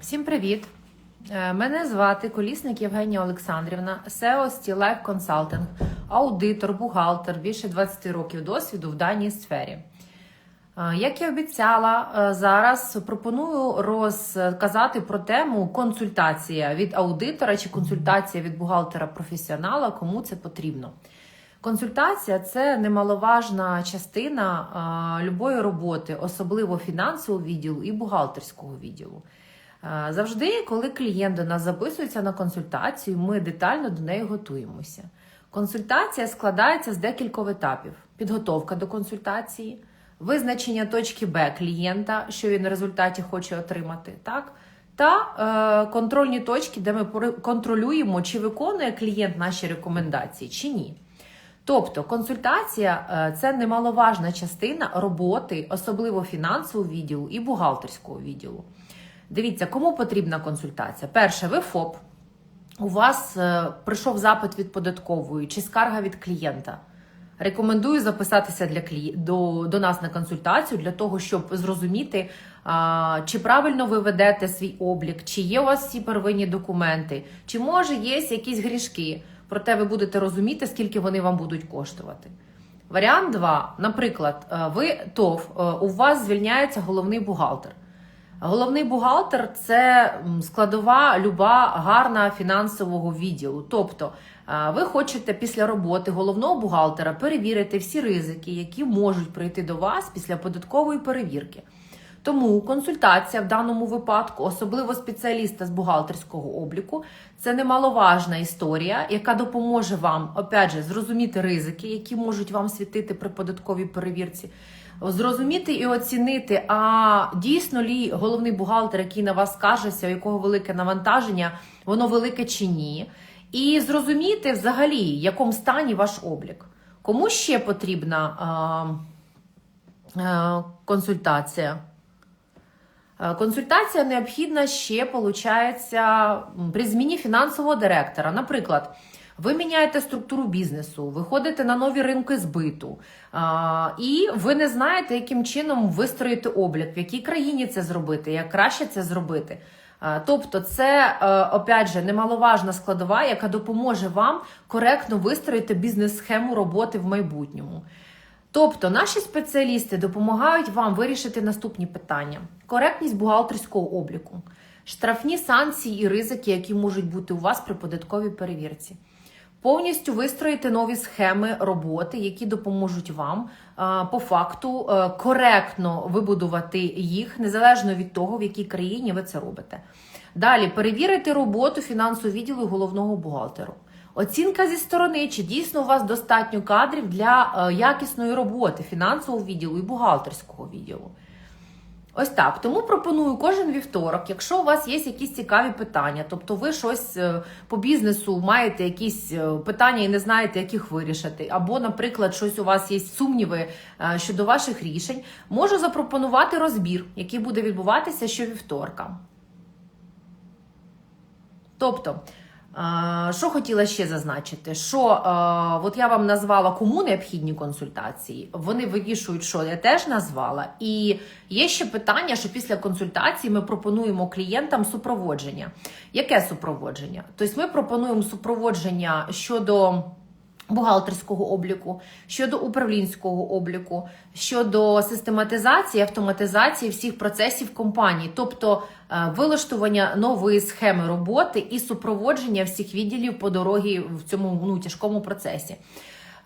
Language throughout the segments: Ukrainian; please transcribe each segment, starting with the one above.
Всім привіт! Е, Мене звати Колісник Євгенія Олександрівна, SEO Стілайф Консалтинг, аудитор, бухгалтер, більше 20 років досвіду в даній сфері. Е, Як і обіцяла, е, зараз пропоную розказати про тему консультація від аудитора чи консультація від бухгалтера-професіонала, кому це потрібно. Консультація це немаловажна частина а, любої роботи, особливо фінансового відділу і бухгалтерського відділу. Завжди, коли клієнт до нас записується на консультацію, ми детально до неї готуємося. Консультація складається з декількох етапів: підготовка до консультації, визначення точки Б клієнта, що він в результаті хоче отримати, так? Та е, контрольні точки, де ми контролюємо, чи виконує клієнт наші рекомендації, чи ні. Тобто консультація е, це немаловажна частина роботи, особливо фінансового відділу і бухгалтерського відділу. Дивіться, кому потрібна консультація? Перше, ви ФОП. У вас е, прийшов запит від податкової чи скарга від клієнта. Рекомендую записатися для клі... до, до нас на консультацію для того, щоб зрозуміти, а, чи правильно ви ведете свій облік, чи є у вас всі первинні документи, чи може є якісь грішки. Проте ви будете розуміти, скільки вони вам будуть коштувати. Варіант 2. Наприклад, е, ви ТОВ, е, у вас звільняється головний бухгалтер. Головний бухгалтер це складова люба гарна фінансового відділу. Тобто, е, ви хочете після роботи головного бухгалтера перевірити всі ризики, які можуть прийти до вас після податкової перевірки. Тому консультація в даному випадку, особливо спеціаліста з бухгалтерського обліку, це немаловажна історія, яка допоможе вам опять же зрозуміти ризики, які можуть вам світити при податковій перевірці. Зрозуміти і оцінити, а дійсно лі головний бухгалтер, який на вас скаржився, у якого велике навантаження, воно велике чи ні. І зрозуміти взагалі, в якому стані ваш облік. Кому ще потрібна а, а, консультація? Консультація необхідна ще, виходить, при зміні фінансового директора. Наприклад, ви міняєте структуру бізнесу, виходите на нові ринки збиту, а, і ви не знаєте, яким чином вистроїти облік, в якій країні це зробити, як краще це зробити. Тобто, це е, опять же немаловажна складова, яка допоможе вам коректно вистроїти бізнес-схему роботи в майбутньому. Тобто наші спеціалісти допомагають вам вирішити наступні питання: коректність бухгалтерського обліку, штрафні санкції і ризики, які можуть бути у вас при податковій перевірці. Повністю вистроїти нові схеми роботи, які допоможуть вам по факту е, коректно вибудувати їх незалежно від того, в якій країні ви це робите. Далі перевірити роботу фінансового відділу головного бухгалтеру. Оцінка зі сторони, чи дійсно у вас достатньо кадрів для е, якісної роботи фінансового відділу і бухгалтерського відділу. Ось так. Тому пропоную кожен вівторок, якщо у вас є якісь цікаві питання, тобто ви щось е, по бізнесу маєте якісь е, питання і не знаєте, як їх вирішити, або, наприклад, щось у вас є сумніви е, щодо ваших рішень, можу запропонувати розбір, який буде відбуватися щовівторка. Тобто. Що хотіла ще зазначити? Що е, от я вам назвала кому необхідні консультації, вони вирішують, що я теж назвала. І є ще питання, що після консультації ми пропонуємо клієнтам супроводження. Яке супроводження? Тобто ми пропонуємо супроводження щодо бухгалтерського обліку, щодо управлінського обліку, щодо систематизації, автоматизації всіх процесів компанії, тобто е, вилаштування нової схеми роботи і супроводження всіх відділів по дорогі в цьому ну, тяжкому процесі.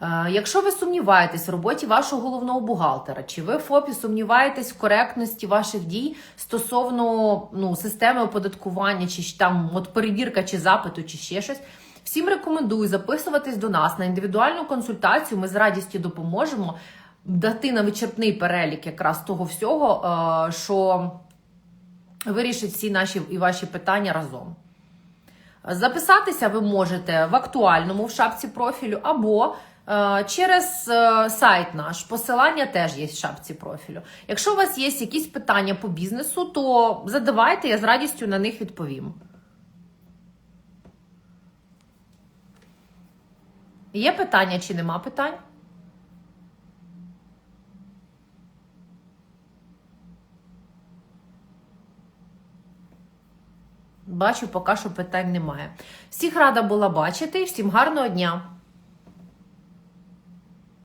Е, Якщо ви сумніваєтесь в роботі вашого головного бухгалтера, чи ви ФОПі сумніваєтесь в коректності ваших дій стосовно ну, системи оподаткування, чи там от перевірка чи запиту, чи ще щось, всім рекомендую записуватись до нас на індивідуальну консультацію. Ми з радістю допоможемо дати на вичерпний перелік якраз того всього, е, що вирішить всі наші і ваші питання разом. Записатися ви можете в актуальному в шапці профілю або е, через е, сайт наш. Посилання теж є в шапці профілю. Якщо у вас є якісь питання по бізнесу, то задавайте, я з радістю на них відповім. Є питання чи нема питань? Бачу, поки що питань немає. Всіх рада була бачити, всім гарного дня!